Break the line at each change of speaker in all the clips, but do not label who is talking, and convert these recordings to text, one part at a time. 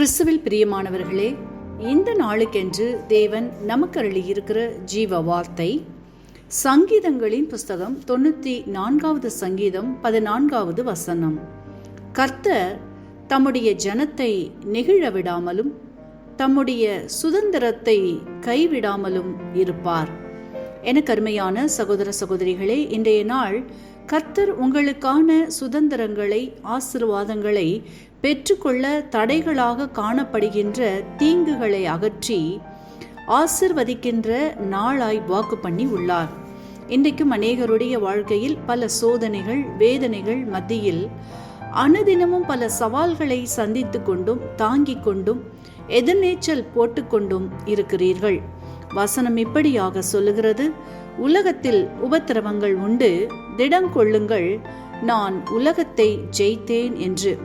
கிறிஸ்துவில் பிரியமானவர்களே இந்த நாளுக்கென்று தேவன் நமக்கு அருளியிருக்கிற ஜீவ வார்த்தை சங்கீதங்களின் புஸ்தகம் தொண்ணூற்றி நான்காவது சங்கீதம் பதினான்காவது வசனம். கர்த்தர் தம்முடைய ஜனத்தை நெகிழ விடாமலும் தம்முடைய சுதந்திரத்தை கைவிடாமலும் இருப்பார். எனக்கு அருமையான சகோதர சகோதரிகளே இன்றைய நாள் கர்த்தர் உங்களுக்கான சுதந்திரங்களை ஆசிர்வாதங்களை பெற்றுக்கொள்ள தடைகளாக காணப்படுகின்ற தீங்குகளை அகற்றி ஆசிர்வதிக்கின்ற நாளாய் வாக்கு பண்ணி உள்ளார். இன்றைக்கும் அநேகருடைய வாழ்க்கையில் பல சோதனைகள் வேதனைகள் மத்தியில் அனுதினமும் பல சவால்களை சந்தித்து கொண்டும் தாங்கிக் கொண்டும் எதிர்நீச்சல் போட்டுக்கொண்டும் இருக்கிறீர்கள். வசனம் இப்படியாக சொல்லுகிறது. உலகத்தில் உபத்திரவங்கள் உண்டு. திடம் கொள்ளுங்கள். நான் உலகத்தை ஜெயித்தேன் என்று.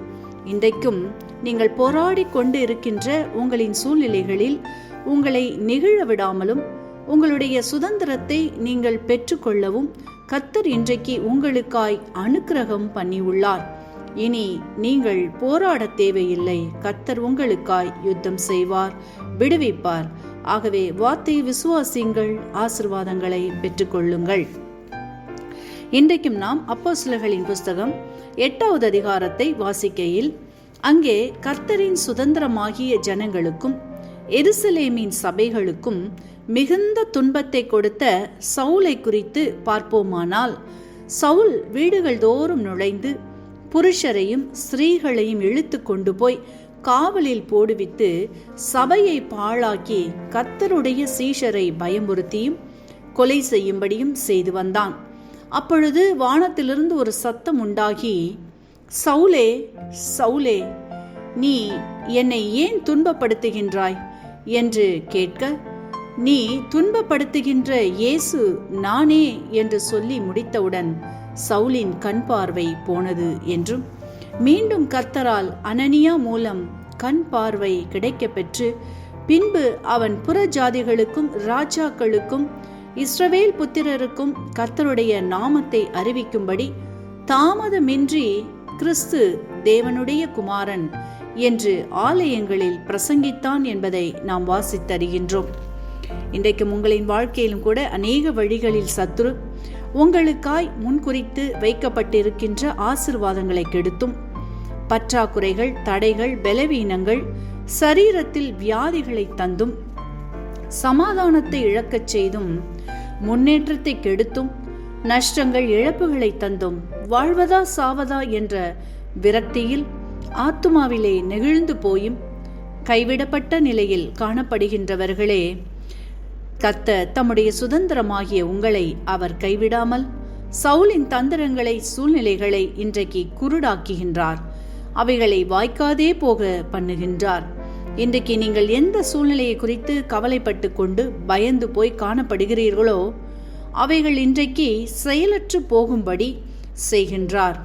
இன்றைக்கும் நீங்கள் போராடி கொண்டு இருக்கின்ற உங்களின் சூழ்நிலைகளில் உங்களை நிகழ விடாமலும் உங்களுடைய சுதந்திரத்தை நீங்கள் பெற்றுக்கொள்ளவும் கத்தர் இன்றைக்கு உங்களுக்காய் அனுக்கிரகம் பண்ணியுள்ளார். இனி நீங்கள் போராட தேவையில்லை. கத்தர் உங்களுக்காய் யுத்தம் செய்வார் விடுவிப்பார். ஆகவே வார்த்தை விசுவாசிங்கள் ஆசிர்வாதங்களை பெற்றுக்கொள்ளுங்கள். இன்றைக்கும் நாம் அப்போ சிலர்களின் புஸ்தகம் எட்டாவது அதிகாரத்தை வாசிக்கையில் அங்கே கர்த்தரின் சுதந்திரமாகிய ஜனங்களுக்கும் எருசலேமின் சபைகளுக்கும் மிகுந்த துன்பத்தை கொடுத்த சவுலை குறித்து பார்ப்போமானால் சவுல் வீடுகள் தோறும் நுழைந்து புருஷரையும் ஸ்திரீகளையும் இழுத்து கொண்டு போய் காவலில் போடுவித்து சபையை பாழாக்கி கத்தருடைய சீஷரை பயமுறுத்தியும் கொலை செய்யும்படியும் செய்து வந்தான். அப்பொழுது வானத்திலிருந்து ஒரு சத்தம் உண்டாகி சவுலே சவுலே நீ என்னை ஏன் துன்பப்படுத்துகின்றாய்? என்று கேட்க நீ துன்பப்படுத்துகின்ற இயேசு நானே என்று சொல்லி முடித்தவுடன் சவுலின் கண் பார்வை போனது என்றும் மீண்டும் கர்த்தரால் அனனியா மூலம் கண் பார்வை கிடைக்க பெற்று பின்பு அவன் புற ஜாதிகளுக்கும் ராஜாக்களுக்கும் இஸ்ரவேல் புத்திரருக்கும் கர்த்தருடைய நாமத்தை அறிவிக்கும்படி தாமதமின்றி கிறிஸ்து தேவனுடைய குமாரன் என்று ஆலயங்களில் பிரசங்கித்தான் என்பதை நாம் வாசித்தறிகின்றோம். இன்றைக்கும் உங்களின் வாழ்க்கையிலும் கூட அநேக வழிகளில் சத்துரு உங்களுக்காய் முன்குறித்து வைக்கப்பட்டிருக்கின்ற ஆசிர்வாதங்களை கெடுத்தும். பற்றாக்குறைகள் தடைகள் பலவீனங்கள் சரீரத்தில் வியாதிகளை தந்தும் சமாதானத்தை இழக்கச் செய்தும் முன்னேற்றத்தை கெடுத்தும் நஷ்டங்கள் இழப்புகளை தந்தும் வாழ்வதா சாவதா என்ற விரக்தியில் ஆத்துமாவிலே நெகிழ்ந்து போயும் கைவிடப்பட்ட நிலையில் காணப்படுகின்றவர்களே கத்த தம்முடைய சுதந்திரமாகிய உங்களை அவர் கைவிடாமல் சவுலின் தந்திரங்களை சூழ்நிலைகளை இன்றைக்கு குருடாக்குகின்றார். அவைகளை வாய்க்காதே போக பண்ணுகின்றார். இன்றைக்கு நீங்கள் எந்த சூழ்நிலையை குறித்து கவலைப்பட்டு கொண்டு பயந்து போய் காணப்படுகிறீர்களோ அவைகள் இன்றைக்கு செயலற்று போகும்படி செய்கின்றார்.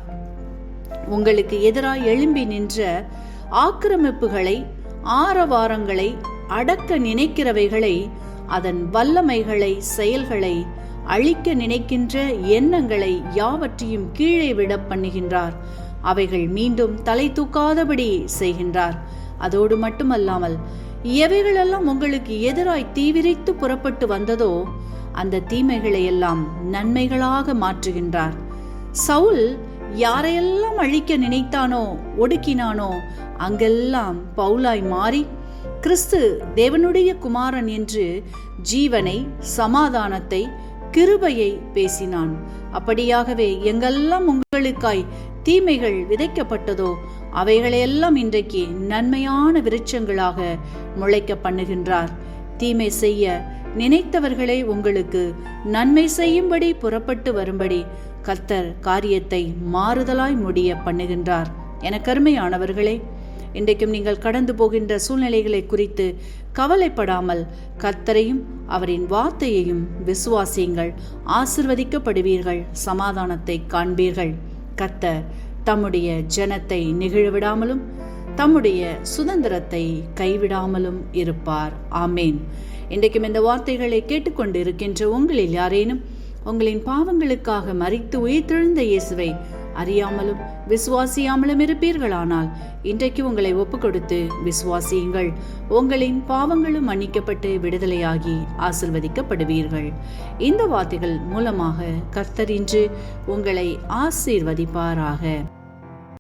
உங்களுக்கு எதிராக எழும்பி நின்ற ஆக்கிரமிப்புகளை ஆரவாரங்களை அடக்க நினைக்கிறவைகளை அதன் வல்லமைகளை செயல்களை அழிக்க நினைக்கின்ற எண்ணங்களை யாவற்றையும் கீழே விட பண்ணுகின்றார். அவைகள் மீண்டும் தலை தூக்காதபடி செய்கின்றார். அதோடு மட்டுமல்லாமல் எவைகளெல்லாம் உங்களுக்கு எதிராய் தீவிரித்து புறப்பட்டு வந்ததோ அந்த தீமைகளை எல்லாம் நன்மைகளாக மாற்றுகின்றார். சவுல் யாரையெல்லாம் அழிக்க நினைத்தானோ ஒடுக்கினானோ அங்கெல்லாம் பவுலாய் மாறி கிறிஸ்து தேவனுடைய குமாரன் என்று ஜீவனை சமாதானத்தை கிருபையை பேசினான். அப்படியாகவே எங்கெல்லாம் உங்களுக்காய் தீமைகள் விதைக்கப்பட்டதோ அவைகளையெல்லாம் இன்றைக்கு நன்மையான விருட்சங்களாக முளைக்க பண்ணுகின்றார். தீமை செய்ய நினைத்தவர்களை உங்களுக்கு நன்மை செய்யும்படி புறப்பட்டு வரும்படி கர்த்தர் காரியத்தை மாறுதலாய் முடிய பண்ணுகின்றார். என கருமையானவர்களே இன்றைக்கும் நீங்கள் கடந்து போகின்ற சூழ்நிலைகளை குறித்து கவலைப்படாமல் கர்த்தரையும் அவரின் வார்த்தையையும் விசுவாசியுங்கள். ஆசிர்வதிக்கப்படுவீர்கள் சமாதானத்தை காண்பீர்கள். கர்த்தர் தம்முடைய ஜனத்தை நிகழவிடாமலும் தம்முடைய சுதந்திரத்தை கைவிடாமலும் இருப்பார். ஆமேன். இன்றைக்கும் இந்த வார்த்தைகளை கேட்டுக்கொண்டு இருக்கின்ற உங்களில் யாரேனும் உங்களின் பாவங்களுக்காக மறித்து உயிர்த்தெழுந்த இயேசுவை அறியாமலும் விசுவாசியாமலும் இருப்பீர்களானால் இன்றைக்கு உங்களை ஒப்புக்கொடுத்து விசுவாசியுங்கள். உங்களின் பாவங்களும் மன்னிக்கப்பட்டு விடுதலையாகி ஆசிர்வதிக்கப்படுவீர்கள். இந்த வார்த்தைகள் மூலமாக கர்த்தர் இன்று உங்களை ஆசீர்வதிப்பாராக.